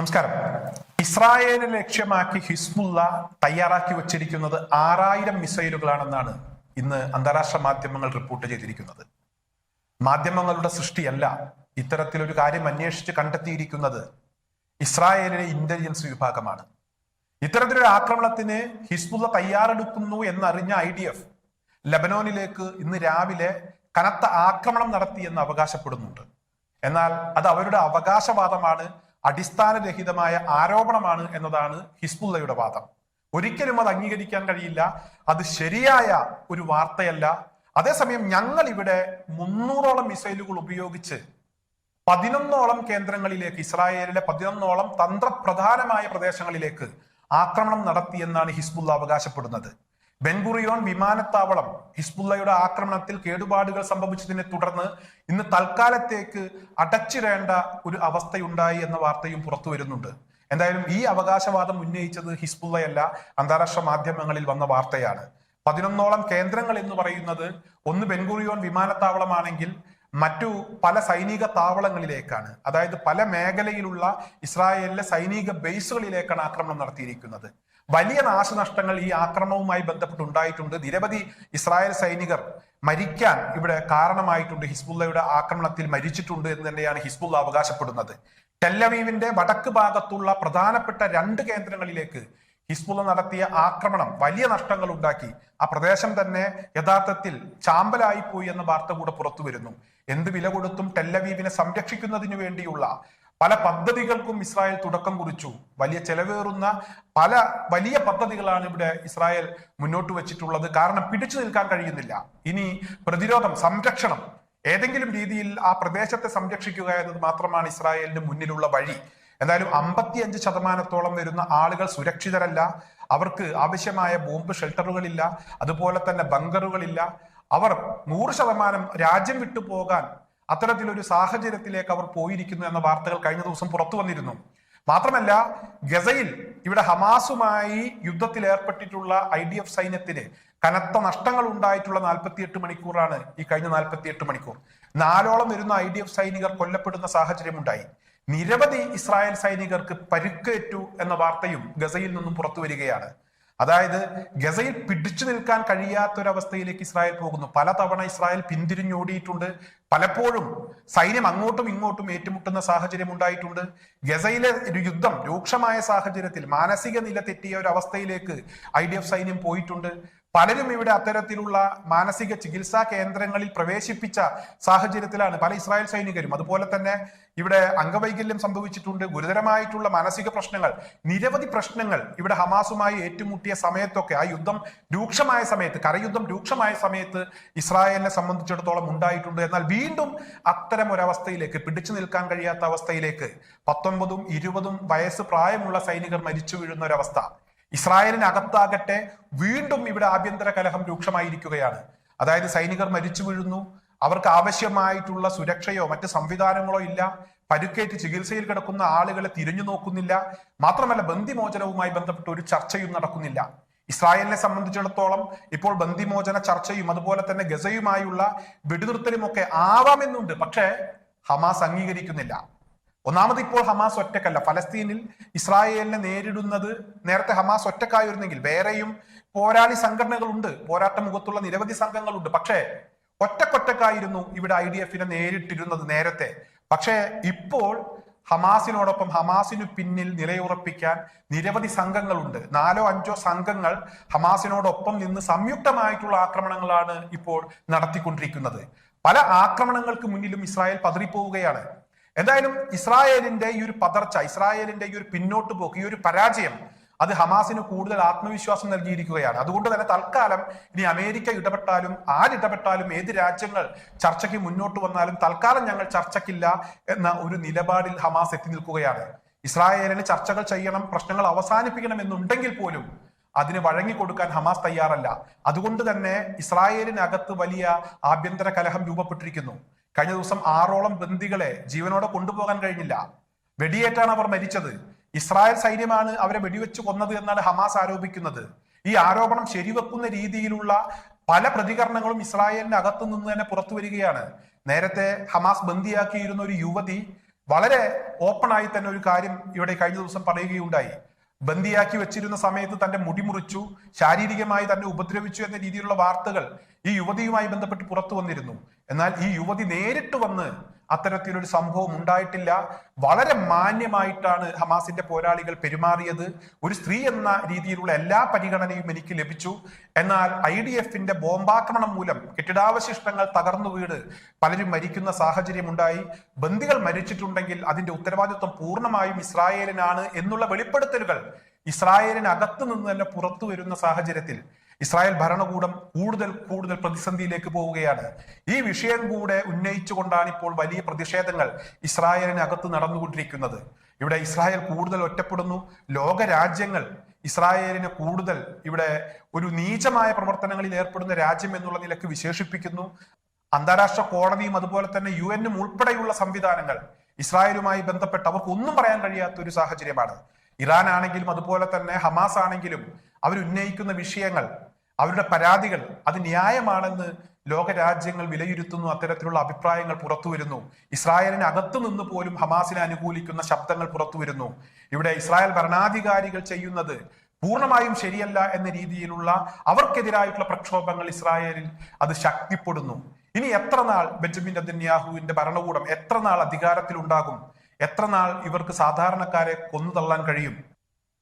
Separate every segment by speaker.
Speaker 1: നമസ്കാരം. ഇസ്രായേലിനെ ലക്ഷ്യമാക്കി ഹിസ്ബുള്ള തയ്യാറാക്കി വച്ചിരിക്കുന്നത് ആറായിരം മിസൈലുകളാണെന്നാണ് ഇന്ന് അന്താരാഷ്ട്ര മാധ്യമങ്ങൾ റിപ്പോർട്ട് ചെയ്തിരിക്കുന്നത്. മാധ്യമങ്ങളുടെ സൃഷ്ടിയല്ല ഇത്തരത്തിലൊരു കാര്യം അന്വേഷിച്ച് കണ്ടെത്തിയിരിക്കുന്നത് ഇസ്രായേലിലെ ഇന്റലിജൻസ് വിഭാഗമാണ്. ഇത്തരത്തിലൊരു ആക്രമണത്തിന് ഹിസ്ബുള്ള തയ്യാറെടുക്കുന്നു എന്നറിഞ്ഞ ഐ ഡി എഫ് ലബനോനിലേക്ക് ഇന്ന് രാവിലെ കനത്ത ആക്രമണം നടത്തി എന്ന് അവകാശപ്പെടുന്നുണ്ട്. എന്നാൽ അത് അവരുടെ അവകാശവാദമാണ് അടിസ്ഥാനരഹിതമായ ആരോപണമാണ് എന്നതാണ് ഹിസ്ബുള്ളയുടെ വാദം. ഒരിക്കലും അത് അംഗീകരിക്കാൻ കഴിയില്ല. അത് ശരിയായ ഒരു വാർത്തയല്ല. അതേസമയം ഞങ്ങൾ ഇവിടെ മുന്നൂറോളം മിസൈലുകൾ ഉപയോഗിച്ച് പതിനൊന്നോളം കേന്ദ്രങ്ങളിലേക്ക് ഇസ്രായേലിലെ പതിനൊന്നോളം തന്ത്രപ്രധാനമായ പ്രദേശങ്ങളിലേക്ക് ആക്രമണം നടത്തിയെന്നാണ് ഹിസ്ബുള്ള അവകാശപ്പെടുന്നത്. ബെൻഗുറിയോൺ വിമാനത്താവളം ഹിസ്ബുല്ലയുടെ ആക്രമണത്തിൽ കേടുപാടുകൾ സംഭവിച്ചതിനെ തുടർന്ന് ഇന്ന് തൽക്കാലത്തേക്ക് അടച്ചിടേണ്ട ഒരു അവസ്ഥയുണ്ടായി എന്ന വാർത്തയും പുറത്തു വരുന്നുണ്ട്. എന്തായാലും ഈ അവകാശവാദം ഉന്നയിച്ചത് ഹിസ്ബുല്ലയല്ല അന്താരാഷ്ട്ര മാധ്യമങ്ങളിൽ വന്ന വാർത്തയാണ്. പതിനൊന്നോളം കേന്ദ്രങ്ങൾ എന്ന് പറയുന്നത് ഒന്ന് ബെൻഗുറിയോൺ വിമാനത്താവളമാണെങ്കിൽ മറ്റു പല സൈനിക താവളങ്ങളിലേക്കാണ്. അതായത് പല മേഖലയിലുള്ള ഇസ്രായേലിലെ സൈനിക ബേസുകളിലേക്കാണ് ആക്രമണം നടത്തിയിരിക്കുന്നത്. വലിയ നാശനഷ്ടങ്ങൾ ഈ ആക്രമണവുമായി ബന്ധപ്പെട്ട് ഉണ്ടായിട്ടുണ്ട് നിരവധി ഇസ്രായേൽ സൈനികർ മരിക്കാൻ ഇവിടെ കാരണമായിട്ടുണ്ട്. ഹിസ്ബുള്ളയുടെ ആക്രമണത്തിൽ മരിച്ചിട്ടുണ്ട് എന്ന് തന്നെയാണ് ഹിസ്ബുള്ള അവകാശപ്പെടുന്നത്. ടെല്ലവീവിന്റെ വടക്ക് ഭാഗത്തുള്ള പ്രധാനപ്പെട്ട രണ്ട് കേന്ദ്രങ്ങളിലേക്ക് ഹിസ്ബുള്ള നടത്തിയ ആക്രമണം വലിയ നഷ്ടങ്ങൾ ഉണ്ടാക്കി. ആ പ്രദേശം തന്നെ യഥാർത്ഥത്തിൽ ചാമ്പലായി പോയി എന്ന വാർത്ത കൂടെ പുറത്തു വരുന്നു എന്ത് വില കൊടുത്തും ടെല്ലവീവിനെ സംരക്ഷിക്കുന്നതിന് വേണ്ടിയുള്ള പല പദ്ധതികൾക്കും ഇസ്രായേൽ തുടക്കം കുറിച്ചു. വലിയ ചെലവേറുന്ന പല വലിയ പദ്ധതികളാണ് ഇവിടെ ഇസ്രായേൽ മുന്നോട്ട് വെച്ചിട്ടുള്ളത്. കാരണം പിടിച്ചു നിൽക്കാൻ കഴിയുന്നില്ല. ഇനി പ്രതിരോധം സംരക്ഷണം ഏതെങ്കിലും രീതിയിൽ ആ പ്രദേശത്തെ സംരക്ഷിക്കുക എന്നത് മാത്രമാണ് ഇസ്രായേലിന് മുന്നിലുള്ള വഴി. എന്തായാലും അമ്പത്തിയഞ്ച് ശതമാനത്തോളം വരുന്ന ആളുകൾ സുരക്ഷിതരല്ല. അവർക്ക് ആവശ്യമായ ബോംബ് ഷെൽട്ടറുകളില്ല. അതുപോലെ തന്നെ ബങ്കറുകളില്ല. അവർ നൂറ് ശതമാനം രാജ്യം വിട്ടു പോകാൻ അത്തരത്തിലൊരു സാഹചര്യത്തിലേക്ക് അവർ പോയിരിക്കുന്നു എന്ന വാർത്തകൾ കഴിഞ്ഞ ദിവസം പുറത്തു വന്നിരുന്നു. മാത്രമല്ല ഗസയിൽ ഇവിടെ ഹമാസുമായി യുദ്ധത്തിൽ ഏർപ്പെട്ടിട്ടുള്ള ഐ ഡി എഫ് സൈന്യത്തിന് കനത്ത നഷ്ടങ്ങൾ ഉണ്ടായിട്ടുള്ള നാൽപ്പത്തിയെട്ട് മണിക്കൂറാണ് ഈ കഴിഞ്ഞ നാൽപ്പത്തിയെട്ട് മണിക്കൂർ. നാലോളം വരുന്ന ഐ ഡി എഫ് സൈനികർ കൊല്ലപ്പെടുന്ന സാഹചര്യം ഉണ്ടായി നിരവധി ഇസ്രായേൽ സൈനികർക്ക് പരുക്കേറ്റു എന്ന വാർത്തയും ഗസയിൽ നിന്നും പുറത്തു വരികയാണ്. അതായത് ഗസയിൽ പിടിച്ചു നിൽക്കാൻ കഴിയാത്തൊരവസ്ഥയിലേക്ക് ഇസ്രായേൽ പോകുന്നു. പലതവണ ഇസ്രായേൽ പിന്തിരിഞ്ഞോടിയിട്ടുണ്ട്. പലപ്പോഴും സൈന്യം അങ്ങോട്ടും ഇങ്ങോട്ടും ഏറ്റുമുട്ടുന്ന സാഹചര്യം ഉണ്ടായിട്ടുണ്ട്. ഗസയിലെ യുദ്ധം രൂക്ഷമായ സാഹചര്യത്തിൽ മാനസിക നില തെറ്റിയ ഒരു അവസ്ഥയിലേക്ക് ഐ ഡി എഫ് സൈന്യം പോയിട്ടുണ്ട്. പലരും ഇവിടെ അത്തരത്തിലുള്ള മാനസിക ചികിത്സാ കേന്ദ്രങ്ങളിൽ പ്രവേശിപ്പിച്ച സാഹചര്യത്തിലാണ് പല ഇസ്രായേൽ സൈനികരും. അതുപോലെ തന്നെ ഇവിടെ അംഗവൈകല്യം സംഭവിച്ചിട്ടുണ്ട്. ഗുരുതരമായിട്ടുള്ള മാനസിക പ്രശ്നങ്ങൾ നിരവധി പ്രശ്നങ്ങൾ ഇവിടെ ഹമാസുമായി ഏറ്റുമുട്ടിയ സമയത്തൊക്കെ ആ യുദ്ധം രൂക്ഷമായ സമയത്ത് കരയുദ്ധം രൂക്ഷമായ സമയത്ത് ഇസ്രായേലിനെ സംബന്ധിച്ചിടത്തോളം ഉണ്ടായിട്ടുണ്ട്. എന്നാൽ വീണ്ടും അത്തരം ഒരവസ്ഥയിലേക്ക് പിടിച്ചു നിൽക്കാൻ കഴിയാത്ത അവസ്ഥയിലേക്ക് പത്തൊൻപതും ഇരുപതും വയസ്സ് പ്രായമുള്ള സൈനികർ മരിച്ചു വീഴുന്ന ഒരവസ്ഥ ഇസ്രായേലിനകത്താകട്ടെ വീണ്ടും ഇവിടെ ആഭ്യന്തര കലഹം രൂക്ഷമായിരിക്കുകയാണ്. അതായത് സൈനികർ മരിച്ചു വീഴുന്നു. അവർക്ക് ആവശ്യമായിട്ടുള്ള സുരക്ഷയോ മറ്റ് സംവിധാനങ്ങളോ ഇല്ല. പരുക്കേറ്റ് ചികിത്സയിൽ കിടക്കുന്ന ആളുകളെ തിരിഞ്ഞു നോക്കുന്നില്ല. മാത്രമല്ല ബന്ധിമോചനവുമായി ബന്ധപ്പെട്ട് ഒരു ചർച്ചയും നടക്കുന്നില്ല. ഇസ്രായേലിനെ സംബന്ധിച്ചിടത്തോളം ഇപ്പോൾ ബന്ദിമോചന ചർച്ചയും അതുപോലെ തന്നെ ഗസയുമായുള്ള വെടിനിർത്തലും ഒക്കെ ആവാമെന്നുണ്ട്. പക്ഷേ ഹമാസ് അംഗീകരിക്കുന്നില്ല. ഒന്നാമത് ഇപ്പോൾ ഹമാസ് ഒറ്റക്കല്ല ഫലസ്തീനിൽ ഇസ്രായേലിനെ നേരിടുന്നത് നേരത്തെ ഹമാസ് ഒറ്റക്കായിരുന്നെങ്കിൽ വേറെയും പോരാളി സംഘടനകളുണ്ട്. പോരാട്ട മുഖത്തുള്ള നിരവധി സംഘങ്ങളുണ്ട്. പക്ഷേ ഒറ്റക്കൊറ്റക്കായിരുന്നു ഇവിടെ ഐ ഡി എഫിനെ നേരിട്ടിരുന്നത് നേരത്തെ. പക്ഷേ ഇപ്പോൾ ഹമാസിനോടൊപ്പം ഹമാസിനു പിന്നിൽ നിലയുറപ്പിക്കാൻ നിരവധി സംഘങ്ങളുണ്ട്. നാലോ അഞ്ചോ സംഘങ്ങൾ ഹമാസിനോടൊപ്പം നിന്ന് സംയുക്തമായിട്ടുള്ള ആക്രമണങ്ങളാണ് ഇപ്പോൾ നടത്തിക്കൊണ്ടിരിക്കുന്നത്. പല ആക്രമണങ്ങൾക്ക് മുന്നിലും ഇസ്രായേൽ പതറിപ്പോവുകയാണ്. എന്തായാലും ഇസ്രായേലിന്റെ ഈ ഒരു പതർച്ച ഇസ്രായേലിന്റെ ഈ ഒരു പിന്നോട്ട് പോക്ക് ഈ ഒരു പരാജയം അത് ഹമാസിന് കൂടുതൽ ആത്മവിശ്വാസം നൽകിയിരിക്കുകയാണ്. അതുകൊണ്ട് തന്നെ തൽക്കാലം ഇനി അമേരിക്ക ഇടപെട്ടാലും ആരിടപെട്ടാലും ഏത് രാജ്യങ്ങൾ ചർച്ചയ്ക്ക് മുന്നോട്ട് വന്നാലും തൽക്കാലം ഞങ്ങൾ ചർച്ചയ്ക്കില്ല എന്ന ഒരു നിലപാടിൽ ഹമാസ് എത്തി നിൽക്കുകയാണ്. ഇസ്രായേലിന് ചർച്ചകൾ ചെയ്യണം പ്രശ്നങ്ങൾ അവസാനിപ്പിക്കണം എന്നുണ്ടെങ്കിൽ പോലും അതിന് വഴങ്ങിക്കൊടുക്കാൻ ഹമാസ് തയ്യാറല്ല. അതുകൊണ്ട് തന്നെ ഇസ്രായേലിനകത്ത് വലിയ ആഭ്യന്തര കലഹം രൂപപ്പെട്ടിരിക്കുന്നു. കഴിഞ്ഞ ദിവസം ആറോളം ബന്ദികളെ ജീവനോടെ കൊണ്ടുപോകാൻ കഴിഞ്ഞില്ല. വെടിയേറ്റാണ് അവർ മരിച്ചത്. ഇസ്രായേൽ സൈന്യമാണ് അവരെ വെടിവെച്ച് കൊന്നത് എന്നാണ് ഹമാസ് ആരോപിക്കുന്നത്. ഈ ആരോപണം ശരിവെക്കുന്ന രീതിയിലുള്ള പല പ്രതികരണങ്ങളും ഇസ്രായേലിന്റെ അകത്തു നിന്ന് തന്നെ പുറത്തു വരികയാണ്. നേരത്തെ ഹമാസ് ബന്ദിയാക്കിയിരുന്ന ഒരു യുവതി വളരെ ഓപ്പൺ ആയി തന്നെ ഒരു കാര്യം ഇവിടെ കഴിഞ്ഞ ദിവസം പറയുകയുണ്ടായി. ബന്ദിയാക്കി വെച്ചിരുന്ന സമയത്ത് തന്റെ മുടി മുറിച്ചു ശാരീരികമായി തന്നെ ഉപദ്രവിച്ചു എന്ന രീതിയിലുള്ള വാർത്തകൾ ഈ യുവതിയുമായി ബന്ധപ്പെട്ട് പുറത്തു വന്നിരുന്നു. എന്നാൽ ഈ യുവതി നേരിട്ട് വന്ന് അത്തരത്തിലൊരു സംഭവം ഉണ്ടായിട്ടില്ല. വളരെ മാന്യമായിട്ടാണ് ഹമാസിന്റെ പോരാളികൾ പെരുമാറിയത്. ഒരു സ്ത്രീ എന്ന രീതിയിലുള്ള എല്ലാ പരിഗണനയും എനിക്ക് ലഭിച്ചു. എന്നാൽ ഐ ഡി എഫിന്റെ ബോംബാക്രമണം മൂലം കെട്ടിടാവശിഷ്ടങ്ങൾ തകർന്നു വീട് പലരും മരിക്കുന്ന സാഹചര്യം ഉണ്ടായി. ബന്ദികൾ മരിച്ചിട്ടുണ്ടെങ്കിൽ അതിന്റെ ഉത്തരവാദിത്വം പൂർണമായും ഇസ്രായേലിനാണ് എന്നുള്ള വെളിപ്പെടുത്തലുകൾ ഇസ്രായേലിനകത്ത് നിന്ന് തന്നെ പുറത്തു വരുന്ന സാഹചര്യത്തിൽ ഇസ്രായേൽ ഭരണകൂടം കൂടുതൽ കൂടുതൽ പ്രതിസന്ധിയിലേക്ക് പോവുകയാണ്. ഈ വിഷയം കൂടെ ഉന്നയിച്ചുകൊണ്ടാണ് ഇപ്പോൾ വലിയ പ്രതിഷേധങ്ങൾ ഇസ്രായേലിനകത്ത് നടന്നുകൊണ്ടിരിക്കുന്നത്. ഇവിടെ ഇസ്രായേൽ കൂടുതൽ ഒറ്റപ്പെടുന്നു. ലോക രാജ്യങ്ങൾ ഇസ്രായേലിനെ കൂടുതൽ ഇവിടെ ഒരു നീചമായ പ്രവർത്തനങ്ങളിൽ ഏർപ്പെടുന്ന രാജ്യം എന്നുള്ള നിലയ്ക്ക് വിശേഷിപ്പിക്കുന്നു. അന്താരാഷ്ട്ര കോടതിയും അതുപോലെ തന്നെ യു എനും ഉൾപ്പെടെയുള്ള സംവിധാനങ്ങൾ ഇസ്രായേലുമായി ബന്ധപ്പെട്ട് അവർക്ക് ഒന്നും പറയാൻ കഴിയാത്ത ഒരു സാഹചര്യമാണ്. ഇറാൻ ആണെങ്കിലും അതുപോലെ തന്നെ ഹമാസ് ആണെങ്കിലും അവരുന്നയിക്കുന്ന വിഷയങ്ങൾ അവരുടെ പരാതികൾ അത് ന്യായമാണെന്ന് ലോകരാജ്യങ്ങൾ വിലയിരുത്തുന്നു അത്തരത്തിലുള്ള അഭിപ്രായങ്ങൾ പുറത്തു വരുന്നു ഇസ്രായേലിന് അകത്തു നിന്ന് പോലും ഹമാസിനെ അനുകൂലിക്കുന്ന ശബ്ദങ്ങൾ പുറത്തു വരുന്നു ഇവിടെ ഇസ്രായേൽ ഭരണാധികാരികൾ ചെയ്യുന്നത് പൂർണമായും ശരിയല്ല എന്ന രീതിയിലുള്ള അവർക്കെതിരായിട്ടുള്ള പ്രക്ഷോഭങ്ങൾ ഇസ്രായേലിൽ അത് ശക്തിപ്പെടുന്നു. ഇനി എത്ര നാൾ ബെഞ്ചമിൻ നെതന്യാഹുവിന്റെ ഭരണകൂടം എത്ര നാൾ അധികാരത്തിലുണ്ടാകും? എത്ര നാൾ ഇവർക്ക് സാധാരണക്കാരെ കൊന്നു തള്ളാൻ കഴിയും?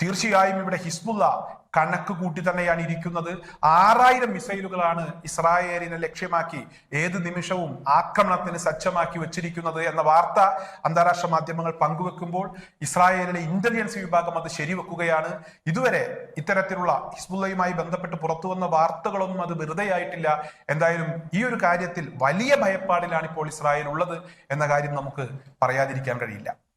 Speaker 1: തീർച്ചയായും ഇവിടെ ഹിസ്ബുള്ള കണക്ക് കൂട്ടി തന്നെയാണ് ഇരിക്കുന്നത്. ആറായിരം മിസൈലുകളാണ് ഇസ്രായേലിനെ ലക്ഷ്യമാക്കി ഏത് നിമിഷവും ആക്രമണത്തിന് സജ്ജമാക്കി വെച്ചിരിക്കുന്നത് എന്ന വാർത്ത അന്താരാഷ്ട്ര മാധ്യമങ്ങൾ പങ്കുവെക്കുമ്പോൾ ഇസ്രായേലിലെ ഇന്റലിജൻസ് വിഭാഗം അത് ശരിവെക്കുകയാണ്. ഇതുവരെ ഇത്തരത്തിലുള്ള ഹിസ്ബുള്ളയുമായി ബന്ധപ്പെട്ട് പുറത്തു വന്ന വാർത്തകളൊന്നും അത് വെറുതെയായിട്ടില്ല എന്തായാലും ഈ ഒരു കാര്യത്തിൽ വലിയ ഭയപ്പാടിലാണ് ഇപ്പോൾ ഇസ്രായേൽ ഉള്ളത് എന്ന കാര്യം നമുക്ക് പറയാതിരിക്കാൻ കഴിയില്ല.